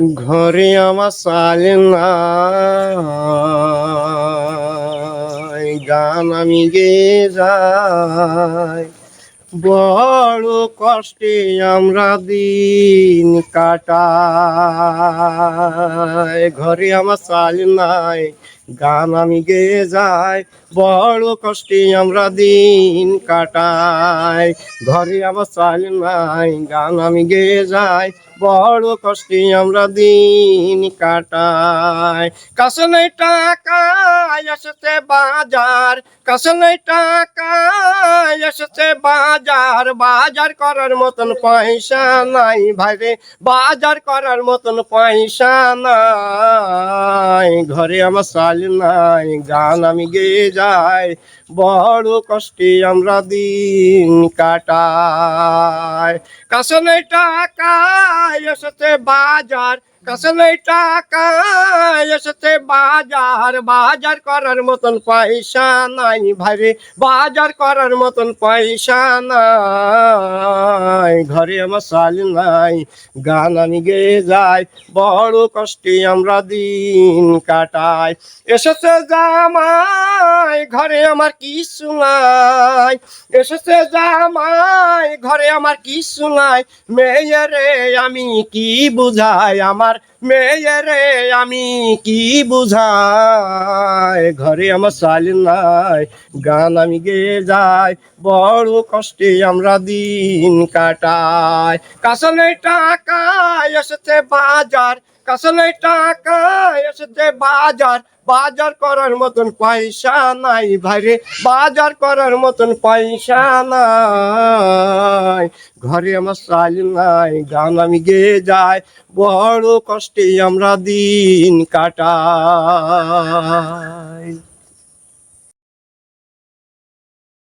ঘরে আমার সাল গান আমি গে যাই। বড় কষ্টে আমরা দিন কাটাই, ঘরে আমার সাল নাই গান আমি গে যাই, বড় কষ্টে আমরা দিন কাটাই। ঘরে আমার চাল নাই, গান আমি গে যাই, বড় কষ্টে আমরা দিন কাটাই। কাছে নেই টাকা, এসেছে বাজার। কাছে নেই টাকা, এসেছে বাজার। বাজার করার মতন পয়সা নাই ভাইরে, বাজার করার মতন পয়সা নাই। ঘরে আমার চাল নাই, গান আমি গেয়ে যাই, বড় কষ্টে আমরা দিন কাটাই। কাছে নেই টাকা এসেছে বাজার কাছে টাকা এসেছে, বাজার বাজার করার মতন পয়সা নাই ভাইরে বাজার করার মতন পয়সা নাই। ঘরে আমার চাল নাই, গান আমি গেয়ে যাই, বড় কষ্টে আমরা দিন কাটাই। এসেছে জামাই, ঘরে আমার কিছু নাই। এসেছে জামাই, ঘরে আমার কিছু নাই। মেয়েরে আমি কি বুঝাই, আমার মেয়েরে আমি কি বুঝাই? ঘরে আমার চাল নাই, গান আমি গেয়ে যাই। বড় কষ্টে আমরা দিন কাটাই। নেই টাকা এসেছে বাজার কাছে টাকা টাকা, এসেছে বাজার। বাজার করার মতন পয়সা নাই ভাইরে, বাজার করার মতন পয়সা নাই। ঘরে আমার চাল নাই গান আমি গেয়ে যাই, বড় কষ্টে আমরা দিন কাটাই।